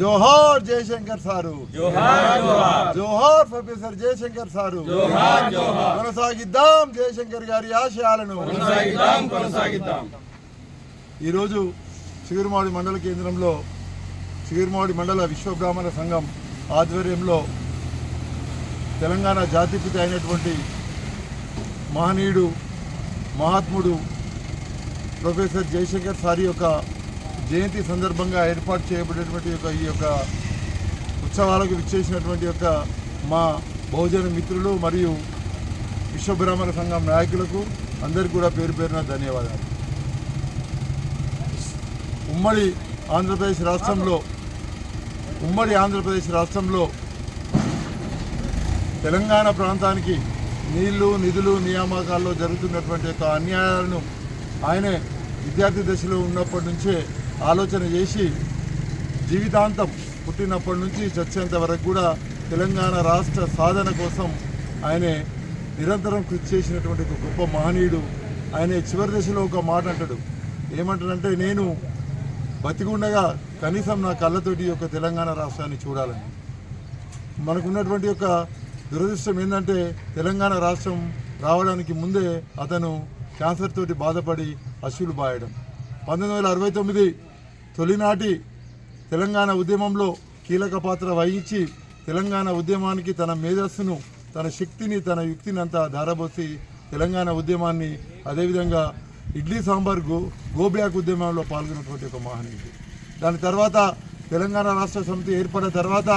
జోహార్ Jayashankar sir. జోహార్ professor Jayashankar sir. కొనసాగిద్దాం జయశంకర్ గారి ఆశయాలను. ఈరోజు చిగురుమాడి మండల కేంద్రంలో చిగురుమాడి మండల విశ్వ బ్రాహ్మణ సంఘం ఆధ్వర్యంలో తెలంగాణ జాతిపిత అయినటువంటి మహనీయుడు మహాత్ముడు ప్రొఫెసర్ జయశంకర్ సారి యొక్క జయంతి సందర్భంగా ఏర్పాటు చేయబడినటువంటి యొక్క ఈ యొక్క ఉత్సవాలకు విచ్చేసినటువంటి యొక్క మా బహుజన మిత్రులు మరియు విశ్వబ్రాహ్మణ సంఘం నాయకులకు అందరికీ కూడా పేరు పేరున ధన్యవాదాలు. ఉమ్మడి ఆంధ్రప్రదేశ్ రాష్ట్రంలో ఉమ్మడి ఆంధ్రప్రదేశ్ రాష్ట్రంలో తెలంగాణ ప్రాంతానికి నీళ్ళు నిధులు నియామకాల్లో జరుగుతున్నటువంటి యొక్క అన్యాయాలను ఆయనే విద్యార్థి దశలో ఉన్నప్పటి నుంచే ఆలోచన చేసి జీవితాంతం పుట్టినప్పటి నుంచి చచ్చేంత వరకు కూడా తెలంగాణ రాష్ట్ర సాధన కోసం ఆయనే నిరంతరం కృషి చేసినటువంటి ఒక గొప్ప మహనీయుడు. ఆయన చివరి దశలో ఒక మాట అంటాడు. ఏమంటాడంటే నేను బతికుండగా కనీసం నా కళ్ళతోటి యొక్క తెలంగాణ రాష్ట్రాన్ని చూడాలని. మనకున్నటువంటి యొక్క దురదృష్టం ఏంటంటే తెలంగాణ రాష్ట్రం రావడానికి ముందే అతను క్యాన్సర్ తోటి బాధపడి అశ్వులు బాయడం. పంతొమ్మిది వందల అరవై తొమ్మిది తొలినాటి తెలంగాణ ఉద్యమంలో కీలక పాత్ర వహించి తెలంగాణ ఉద్యమానికి తన మేధస్సును తన శక్తిని తన యుక్తిని అంతా ధారబోసి తెలంగాణ ఉద్యమాన్ని అదేవిధంగా ఇడ్లీ సాంబార్ గో గోబ్యాక్ ఉద్యమంలో పాల్గొన్నటువంటి ఒక మహనీయుడు. దాని తర్వాత తెలంగాణ రాష్ట్ర సమితి ఏర్పడిన తర్వాత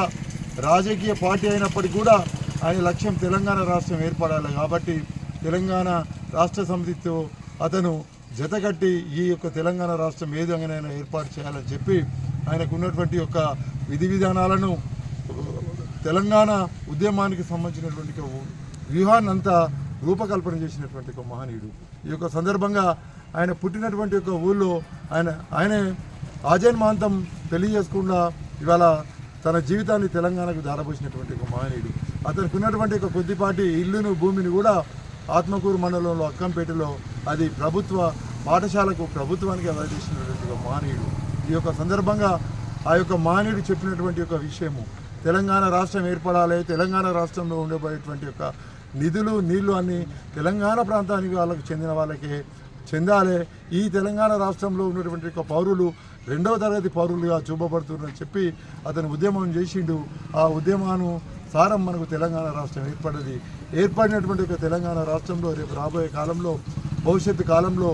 రాజకీయ పార్టీ అయినప్పటికీ కూడా ఆయన లక్ష్యం తెలంగాణ రాష్ట్రం ఏర్పడాలి కాబట్టి తెలంగాణ రాష్ట్ర సమితితో అతను జతకట్టి ఈ యొక్క తెలంగాణ రాష్ట్రం ఏ విధంగానైనా ఏర్పాటు చేయాలని చెప్పి ఆయనకు ఉన్నటువంటి యొక్క విధి విధానాలను తెలంగాణ ఉద్యమానికి సంబంధించినటువంటి ఒక వ్యూహాన్ని అంతా రూపకల్పన చేసినటువంటి ఒక మహనీయుడు. ఈ యొక్క సందర్భంగా ఆయన పుట్టినటువంటి యొక్క ఊళ్ళో ఆయన ఆయనే ఆజన్మాంతం తెలియజేసుకుండా ఇవాళ తన జీవితాన్ని తెలంగాణకు దారపోసినటువంటి ఒక మహనీయుడు. అతనికి ఉన్నటువంటి ఒక కొద్దిపాటి ఇల్లును భూమిని కూడా ఆత్మకూరు మండలంలో అక్కంపేటలో అది ప్రభుత్వ పాఠశాలకు ప్రభుత్వానికి అందజేసినటువంటి ఒక మానవుడు ఈ యొక్క సందర్భంగా ఆ యొక్క మానవుడు చెప్పినటువంటి ఒక విషయము తెలంగాణ రాష్ట్రం ఏర్పడాలి తెలంగాణ రాష్ట్రంలో ఉండబోయేటువంటి యొక్క నిధులు నీళ్ళు అన్ని తెలంగాణ ప్రాంతానికి వాళ్ళకు చెందిన వాళ్ళకే చెందాలి. ఈ తెలంగాణ రాష్ట్రంలో ఉన్నటువంటి యొక్క పౌరులు రెండవ తరగతి పౌరులుగా చూపబడుతున్నారని చెప్పి అతను ఉద్యమం చేసిండు. ఆ ఉద్యమాను సారం మనకు తెలంగాణ రాష్ట్రం ఏర్పడ్డది ఏర్పడినటువంటి ఒక తెలంగాణ రాష్ట్రంలో రేపు రాబోయే కాలంలో భవిష్యత్తు కాలంలో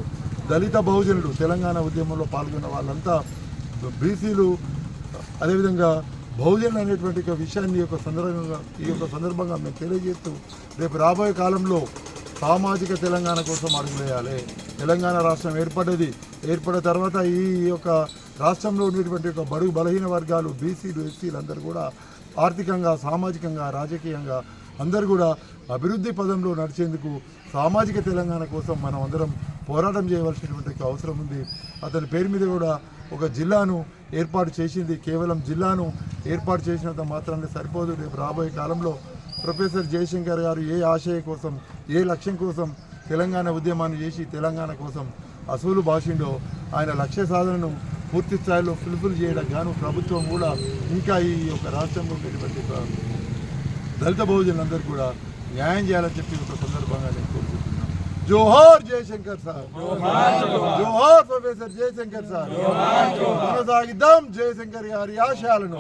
దళిత బహుజనులు తెలంగాణ ఉద్యమంలో పాల్గొన్న వాళ్ళంతా బీసీలు అదేవిధంగా బహుజనులు అనేటువంటి ఒక విషయాన్ని ఈ యొక్క సందర్భంగా ఈ యొక్క సందర్భంగా మేము తెలియజేస్తూ రేపు రాబోయే కాలంలో సామాజిక తెలంగాణ కోసం అడుగులేయాలి. తెలంగాణ రాష్ట్రం ఏర్పడ్డది ఏర్పడిన తర్వాత ఈ యొక్క రాష్ట్రంలో ఉండేటువంటి ఒక బడుగు బలహీన వర్గాలు బీసీలు ఎస్సీలు అందరూ కూడా ఆర్థికంగా సామాజికంగా రాజకీయంగా అందరు కూడా అభివృద్ధి పదంలో నడిచేందుకు సామాజిక తెలంగాణ కోసం మనం అందరం పోరాటం చేయవలసినటువంటి అవసరం ఉంది. అతని పేరు మీద కూడా ఒక జిల్లాను ఏర్పాటు చేసింది. కేవలం జిల్లాను ఏర్పాటు చేసినంత మాత్రాన్ని సరిపోదు. రేపు రాబోయే కాలంలో ప్రొఫెసర్ జయశంకర్ గారు ఏ ఆశయ కోసం ఏ లక్ష్యం కోసం తెలంగాణ ఉద్యమాన్ని చేసి తెలంగాణ కోసం అసూలు భాషిండో ఆయన లక్ష్య సాధనను పూర్తి స్థాయిలో ఫుల్ఫిల్ చేయడం గాను ప్రభుత్వం కూడా ఇంకా ఈ యొక్క రాష్ట్రంలో ఉండేటువంటి దళిత బహుజనులందరూ కూడా న్యాయం చేయాలని చెప్పి ఒక సందర్భంగా నేను కోరుకుంటున్నాను. జోహార్ జయశంకర్ సార్. జోహార్ ప్రొఫెసర్ జయశంకర్ సార్. కొనసాగిద్దాం జయశంకర్ గారి ఆశయాలను.